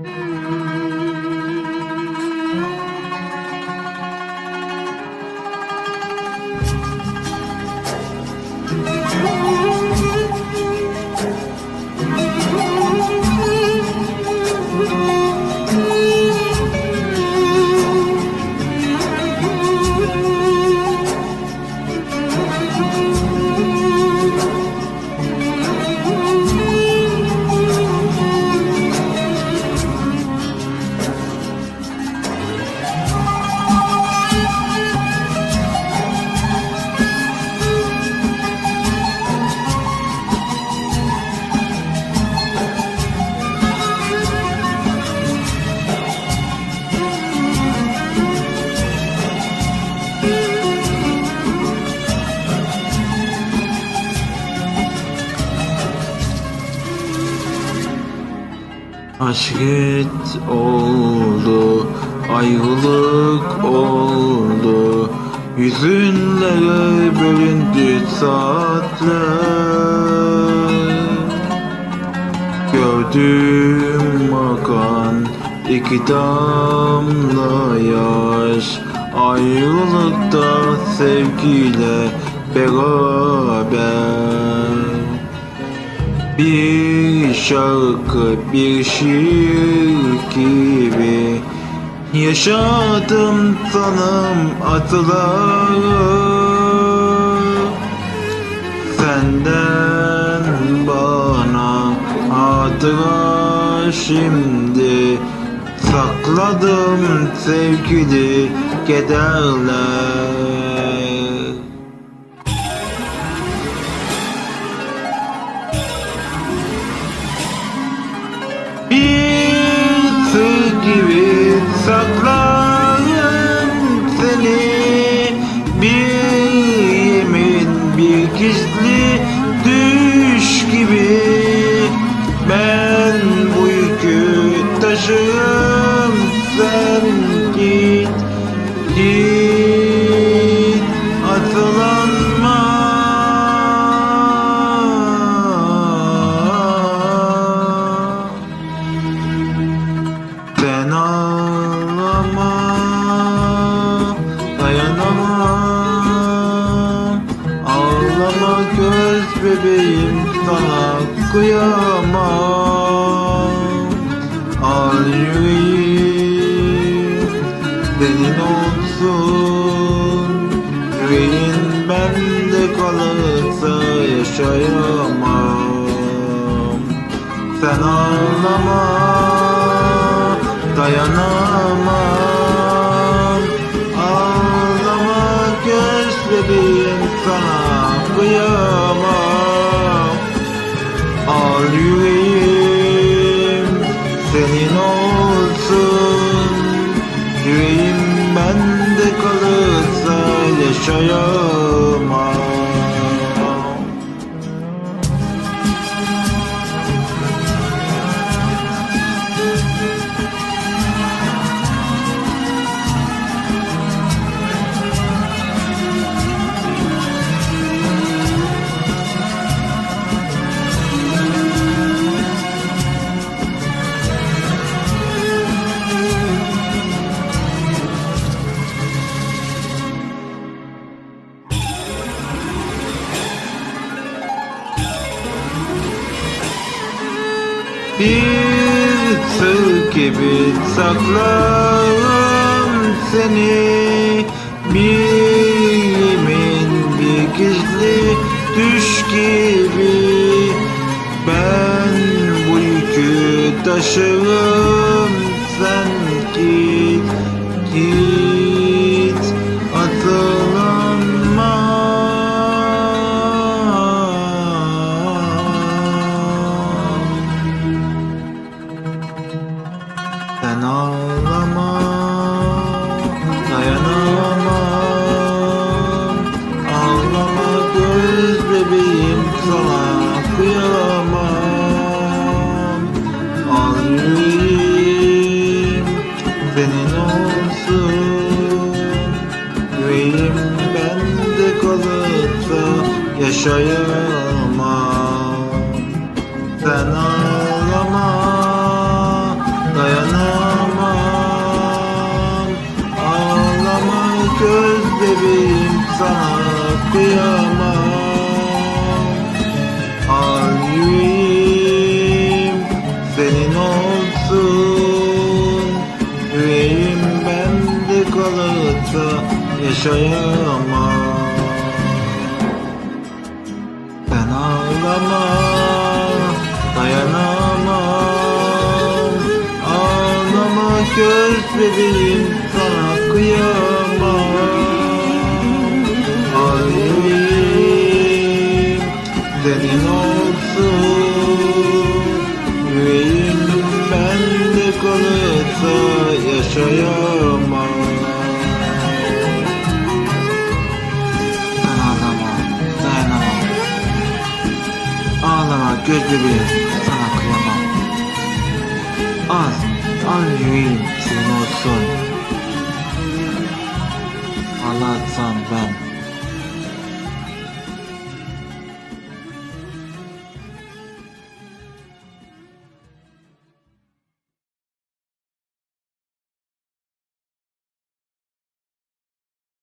Música Aşket oldu, ayrılık oldu. Yüzünlere bölündü saatler. Gördüm akan iki damla yaş. Ayrılıkta sevgiyle beraber bir şarkı, bir şiir gibi Yaşadım sanım atıları. Senden bana hatıra şimdi Sakladım sevgili kederler bebeğim sana kıyamam. Al yüreğim senin olsun. Yüreğin bende kalırsa yaşayamam. Sen ağlama dayanamam Bir sır gibi saklarım seni. Bir yemin bir gizli düş gibi. Ben bu yükü taşırım sen git git yaşayama Sen ağlama Dayanamam. Ağlama gözlerim sana kıyamam. Halim senin olsun. Yüreğim bende kalırsa yaşayamam. Ben ağlama dayanamam. Ağlama göz bebeğim sana kıyamam. Yüreğim senin olsun. Yüreğim bende kalırsa yaşayamam göz bebeğim sana kıyamam. Al, al yüreğim senin olsun. Ağlatsam ben